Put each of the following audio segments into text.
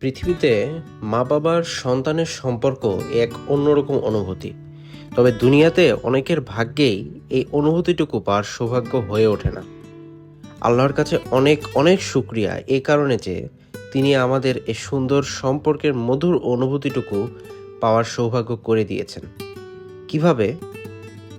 পৃথিবীতে মা বাবার সন্তানের সম্পর্ক এক অন্যরকম অনুভূতি। তবে দুনিয়াতে অনেকের ভাগ্যেই এই অনুভূতিটুকু পাওয়ার সৌভাগ্য হয়ে ওঠে না। আল্লাহর কাছে অনেক অনেক শুক্রিয়া এ কারণে যে তিনি আমাদের এই সুন্দর সম্পর্কের মধুর অনুভূতিটুকু পাওয়ার সৌভাগ্য করে দিয়েছেন। কীভাবে?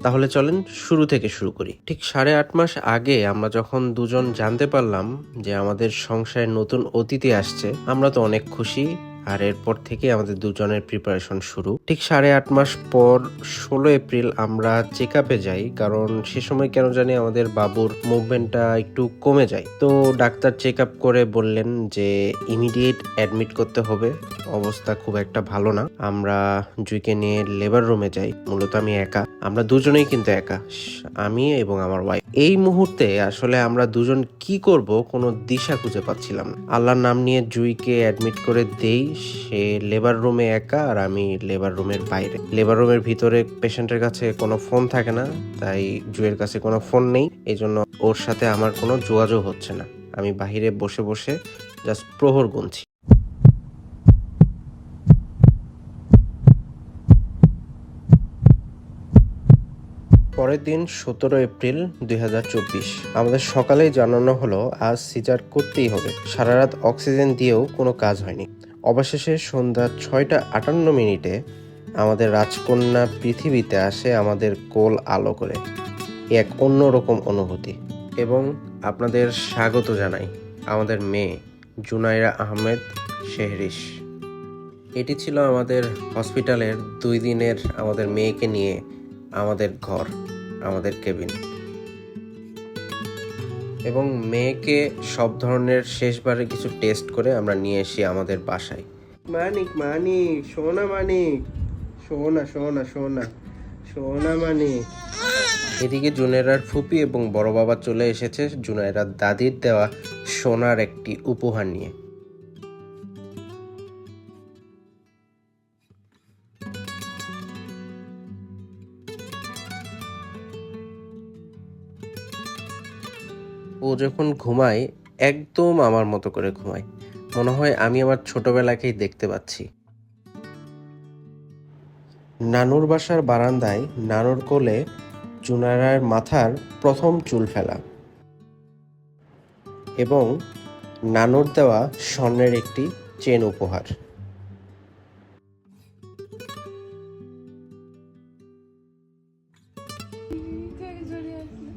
তাহলে চলেন শুরু থেকে শুরু করি। ঠিক সাড়ে আট মাস আগে আমরা যখন দুজন জানতে পারলাম যে আমাদের সংসারে নতুন অতিথি আসছে, আমরা তো অনেক খুশি। আর এরপর থেকে আমাদের দুজনের প্রিপারেশন শুরু। ঠিক সাড়ে আট মাস পর ষোলো এপ্রিল আমরা চেক আপে যাই, কারণ সে সময় কেন জানি আমাদের বাবুর মুভমেন্টটা একটু কমে যায়। তো ডাক্তার চেক আপ করে বললেন যে ইমিডিয়েট অ্যাডমিট করতে হবে। অবস্থা খুব একটা ভালো না। আমরা জুইকে নিয়ে লেবার রুমে যাই। মূলত আমি একা। আমরা দুজনেই কিন্তু একা। আমি এবং আমার ওয়াইফ এই মুহূর্তে আসলে আমরা দুজন কি করব কোনো দিশা খুঁজে পাচ্ছিলাম না। আল্লাহর নাম নিয়ে জুইকে অ্যাডমিট করে দেই, সে লেবার রুমে একা আর আমি লেবার রুমের বাইরে। লেবার রুমের ভিতরে পেশেন্টের কাছে কোনো ফোন থাকে না, তাই জুয়ের কাছে কোনো ফোন নেই। এই জন্য ওর সাথে আমার কোনো যোগাযোগ হচ্ছে না। আমি বাহিরে বসে বসে জাস্ট প্রহর গুনছি। পরের দিন সতেরো এপ্রিল দুই হাজার চব্বিশ। আমাদের সকালেই জানানো হলো, আজ সিজার করতেই হবে। সারা রাত অক্সিজেন দিয়েও কোনো কাজ হয়নি। অবশেষে সন্ধ্যা ছয়টা আটান্ন মিনিটে আমাদের রাজকন্যা পৃথিবীতে আসে আমাদের কোল আলো করে। এক অন্যরকম অনুভূতি। এবং আপনাদের স্বাগত জানাই আমাদের মেয়ে জুনাইরা আহমেদ শেহরিশ। এটি ছিল আমাদের হসপিটালের দুই দিনের আমাদের মেয়েকে নিয়ে আমাদের ঘর। আমাদের কেবিন। এবং মেয়েকে সব ধরনের শেষবারে কিছু টেস্ট করে আমরা নিয়ে এসি আমাদের বাসায়। মানিক মানিক সোনা মানিক। সোনা সোনা সোনা সোনা মানিক। এদিকে জুনেরার ফুপি এবং বড় বাবা চলে এসেছে জুনাইরার দাদির দেওয়া সোনার একটি উপহার নিয়ে। ও যখন ঘুমায়, একদম আমার মতো করে ঘুমায়। মনে হয় আমি আমার ছোটবেলাকেই দেখতে পাচ্ছি। নানুর বাসার বারান্দায় নানুর কোলে চুনারার মাথার প্রথম চুল ফেলা এবং নানুর দেওয়া স্বর্ণের একটি চেন উপহার।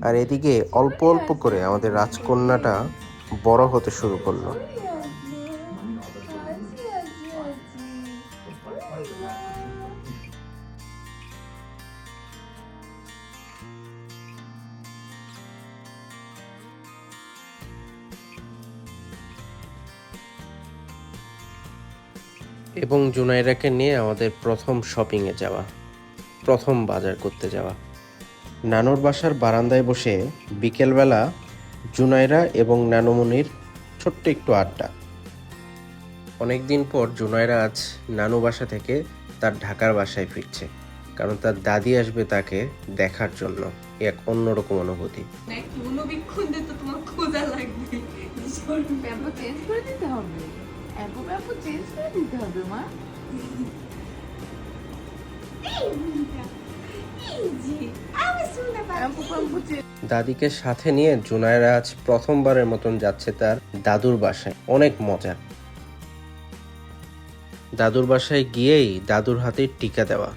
আর এদিকে অল্প অল্প করে আমাদের রাজকন্যাটা বড় হতে শুরু করল। এবং জুনাইরাকে নিয়ে আমাদের প্রথম শপিংয়ে যাওয়া, প্রথম বাজার করতে যাওয়া। নানুর বাসার বারান্দায় বসে বিকেলবেলা জুনাইরা এবং নানুমনির ছোট্ট একটু আড্ডা। অনেকদিন পর জুনাইরা আজ নানু বাসা থেকে তার ঢাকার বাসায় ফিরছে কারণ তার দাদি আসবে তাকে দেখার জন্য। এ এক অন্যরকম অনুভূতি। নাকি মনোবীক্ষণ দিয়ে তো তোমার খোঁজা লাগবে। প্যাম্পু চেঞ্জ করে দিতে হবে। অ্যাম্পু প্যাম্পু চেঞ্জ করে দিতে হবে মা। দাদিকে সাথে নিয়ে জুনায়রা আজ প্রথমবারের মতন যাচ্ছে তার দাদুর বাসায়। অনেক মজা। দাদুর বাসায় গিয়েই দাদুর হাতে টিকা দেওয়া।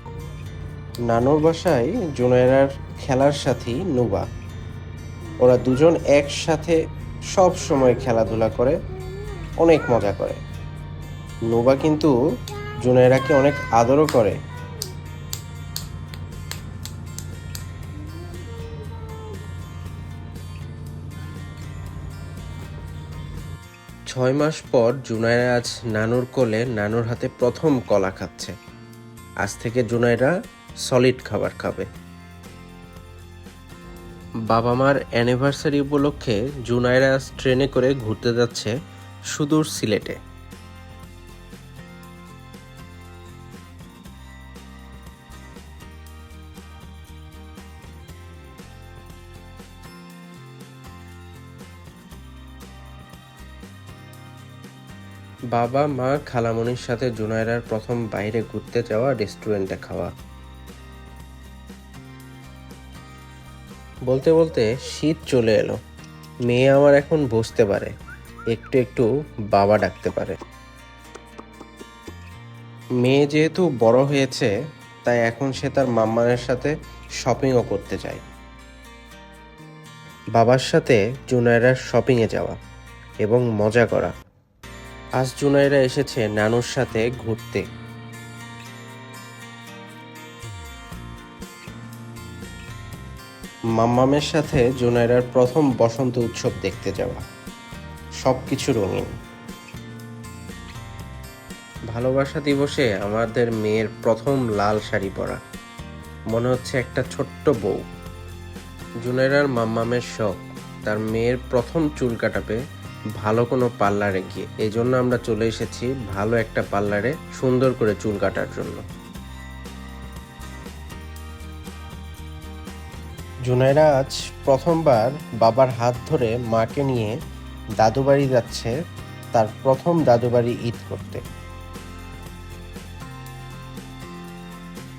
নানুর বাসায় জুনায়রার খেলার সাথী নুবা। ওরা দুজন একসাথে সব সময় খেলাধুলা করে, অনেক মজা করে। নুবা কিন্তু জুনায়রাকে অনেক আদরও করে। ছয় মাস পর জুনায়রা আজ নানুর কোলে নানুর হাতে প্রথম কলা খাচ্ছে। আজ থেকে জুনায়রা সলিড খাবার খাবে। বাবা মার অ্যানিভার্সারি উপলক্ষে জুনায়রা ট্রেনে করে ঘুরতে যাচ্ছে সুদূর সিলেটে। বাবা, মা, খালামণির সাথে জুনায়রার প্রথম বাইরে ঘুরতে যাওয়া রেস্টুরেন্টে খাওয়া। বলতে বলতে শীত চলে এলো। মেয়ে আমার এখন বসতে পারে, একটু একটু বাবা ডাকতে পারে। মেয়ে যেহেতু বড় হয়েছে, তাই এখন সে তার মাম্মানের সাথে শপিংও করতে চায় বাবার সাথে জুনায়রার শপিংয়ে যাওয়া এবং মজা করা। আজ জুনাইরা এসেছে নানুর সাথে ঘুরতে। মাম্মামের সাথে জুনাইরার প্রথম বসন্ত উৎসব দেখতে যাওয়া। সব কিছু রঙিন। ভালোবাসা দিবসে আমাদের মেয়ের প্রথম লাল শাড়ি পরা। মনে হচ্ছে একটা ছোট্ট বউ। জুনাইরার মাম্মামের শখ, তার মেয়ের প্রথম চুল কাটাবে ভালো কোনো পার্লারে গিয়ে। এই জন্য আমরা চলে এসেছি ভালো একটা পার্লারে সুন্দর করে চুল কাটার জন্য। জুনাইরা আজ প্রথমবার বাবার হাত ধরে মাকে নিয়ে দাদুবাড়ি যাচ্ছে, তার প্রথম দাদুবাড়ি ঈদ করতে।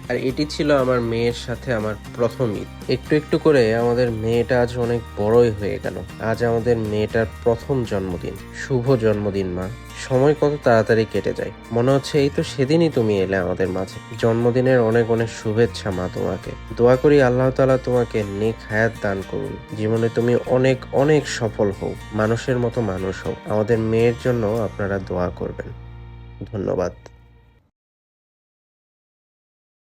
আর এটি ছিল আমার মেয়ের সাথে আমার প্রথম ঈদ। একটু একটু করে আমাদের মেয়েটা আজ অনেক বড়ই হয়ে গেল। আজ আমাদের মেয়েটার প্রথম জন্মদিন। শুভ জন্মদিন, মা। সময় কত তাড়াতাড়ি কেটে যায়। মনে হচ্ছে এই তো সেদিনই তুমি এলে আমাদের মাঝে। জন্মদিনের অনেক অনেক শুভেচ্ছা, মা, তোমাকে। দোয়া করি আল্লাহ তাআলা তোমাকে নেক হায়াত দান করুন। জীবনে তুমি অনেক অনেক সফল হও। মানুষের মতো মানুষ হও। আমাদের মেয়ের জন্য আপনারা দোয়া করবেন। ধন্যবাদ।